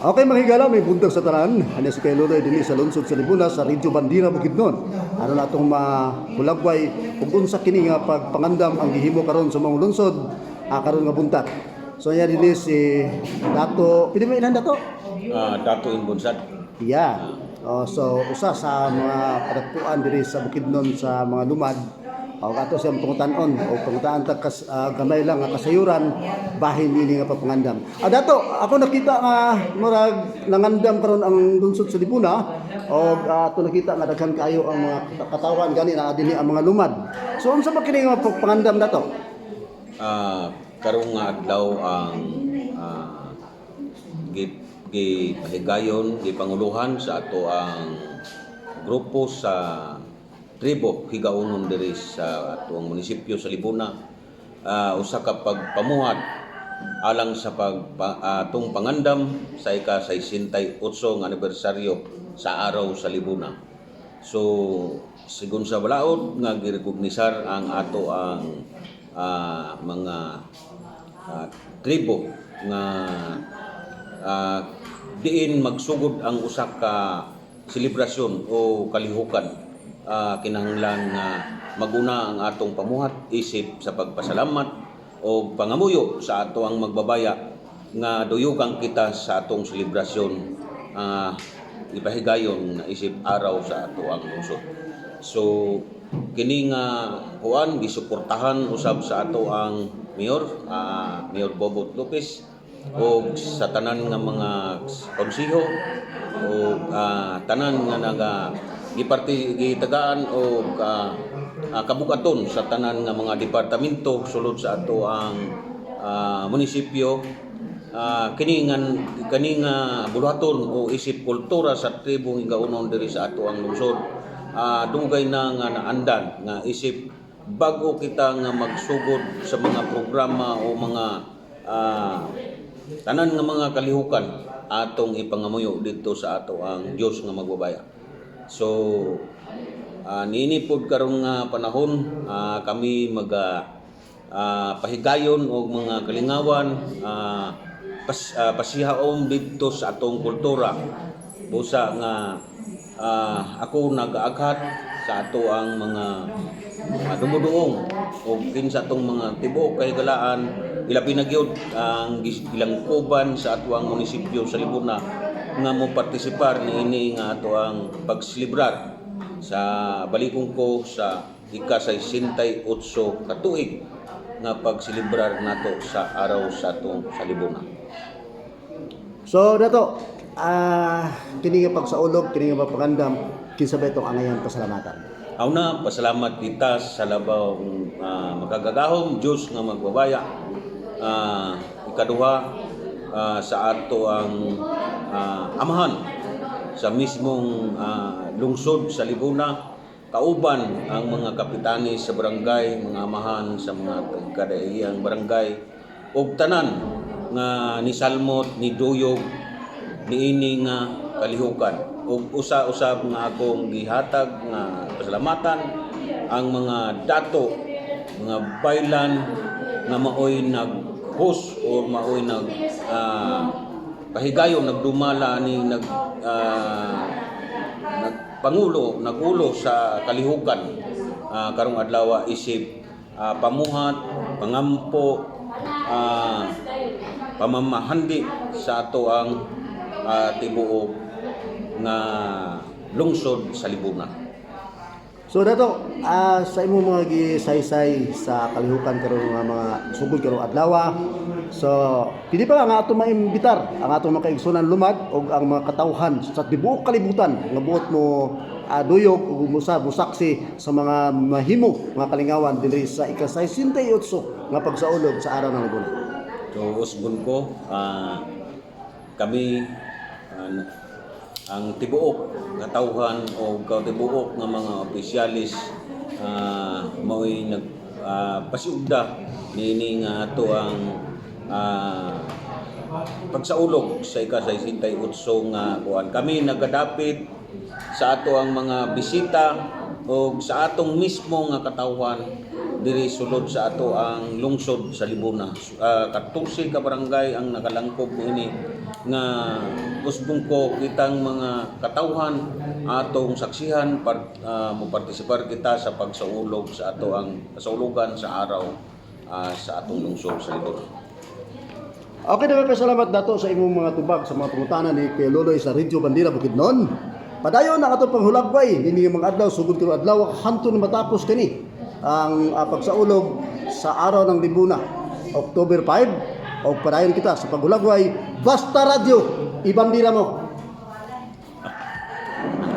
Okay mga higala, may buntag sa tanan. Ano si Luloy din sa lungsod sa Libuna sa Radyo Bandira Bukidnon. Ano na itong mahulagway kung unsa kini nga pagpangandam ang gihimo karon sa mga lungsod ah, karon nga buntag. So yan din si Dato, pwede mo ilan Dato? Ah, Dato Inbunsat. Yeah. Oh, so usa sa mga kadagpuan diri sa Bukidnon sa mga lumad o ato siyang pangutanon o pangutaan ta kas ah, gamay lang nga kasayuran bahin nini nga papangandam. Ah dato, ako nakita nga murag nangandam karon ang lungsod sa Libuna o ah, ato nakita nga daghan kayo ang mga katawan gani na dinhi ang mga lumad. So unsa ba kini nga pangandam dato? Ah, karong nga adlaw ang ah, gi gi pahigayon, panguluhan sa ato ang grupo sa tribo higaunon diri sa atong munisipyo sa Libuna. Ah, usa ka pagpamuhat alang sa pag pa, atong pangandam sa ika 68 nga anibersaryo sa araw sa Libuna. So, sigun sa balaod nga girekognisar ang ato ang ah, mga ah, tribo nga ah, diin magsugod ang usa ka selebrasyon o kalihukan ah, kinahanglan nga maguna ang atong pamuhat isip sa pagpasalamat o pangamuyo sa ato ang magbabaya nga duyugang kita sa atong selebrasyon ah, ipahigayon na isip araw sa ato ang lungsod. So kini nga kuan gisuportahan usab sa ato ang mayor ah, Mayor Bobot Lopez o sa tanan nga mga konsiho o ah, tanan nga naga giparti gitagaan o ah, ah, kabukaton sa tanan nga mga departamento sulod sa ato ang ah, munisipyo. Ah, kini nga kani nga buluhaton o isip kultura sa tribo nga gaunon diri sa ato ang lungsod. Ah, dugay na nga naandan nga isip bago kita nga magsugod sa mga programa o mga ah, tanan nga mga kalihukan atong ipangamuyo dito sa ato ang Dios nga magbabaya so ah, niini pod karong nga panahon ah, kami maga ah, pahigayon o mga kalingawan ah, pas, ah, pasihaom dito sa atong kultura. Busa nga ah, ako nag-aaghat sa ato ang mga uh, dumuduong o kinsa atong mga tibuok kay na gyud ang gis- ilangkuban sa ato ang munisipyo sa Libuna nga mo partisipar niini nga ato ang pagsilibrar sa balikong ko sa ika 68 ka tuig nga pagsilibrar nato sa araw sa atong sa Libuna. So dato, ah kini nga pagsaulog, kini nga pagpangandam kinsa ba itong angayan pasalamatan? Una, pasalamat kita sa labaw uh, magagagahom Diyos nga magbabaya. Ah, ikaduha ah, sa ato ang ah, amahan sa mismong ah, lungsod sa Libuna kauban ang mga kapitanes sa barangay, mga amahan sa mga kadaiyang barangay. Ug tanan nga ni Salmot, ni Duyog, niini nga kalihukan. Ug usa-usab nga akong gihatag nga pasalamatan ang mga dato mga baylan nga maoy nag-host o maoy nag ah, pahigayon nagdumala ni nag ah, nagpangulo nagulo sa kalihukan ah, karong adlaw isip ah, pamuhat pangampo ah, pamamahandi sa ato ang ah, tibuok nga lungsod sa Libuna. So dato, ah, sa imo mga gisaysay sa kalihukan karon nga mga sugod karong adlaw. So, pili pa nga ato maimbitar ang ato mga kaigsunan lumad ug ang mga katawhan sa tibuok kalibutan nga buot mo ah, duyog musa musaksi sa mga mahimo mga kalingawan diri sa ika-68 nga pagsaulog sa araw ng Laguna. So usbon ko ah, kami ah, ang tibuok nga tawhan o tibuok nga mga opisyalis uh, mao'y nag ah, pasiugda niini nga ato ang ah, pagsaulog sa ika-68 nga kuan kami nagadapit sa ato ang mga bisita o sa atong mismo nga katawhan diri sulod sa ato ang lungsod sa Libuna. Uh, 14 ka barangay ang nakalangkob niini nga usbong ko kitang mga katawhan atong saksihan par, ah, mo partisipar kita sa pagsaulog sa ato ang kasaulugan sa araw ah, sa atong lungsod sa Lidor. Okay na salamat dato sa imong mga tubag sa mga pangutanan ni Kuya Loloy sa Radio Bandira Bukidnon. Padayon ang atong panghulagbay nini mga adlaw sugod karo adlaw hantod na matapos kani ang uh, pagsaulog sa araw ng Libuna October 5 o padayon kita sa paghulagbay basta radio. Ibandira mo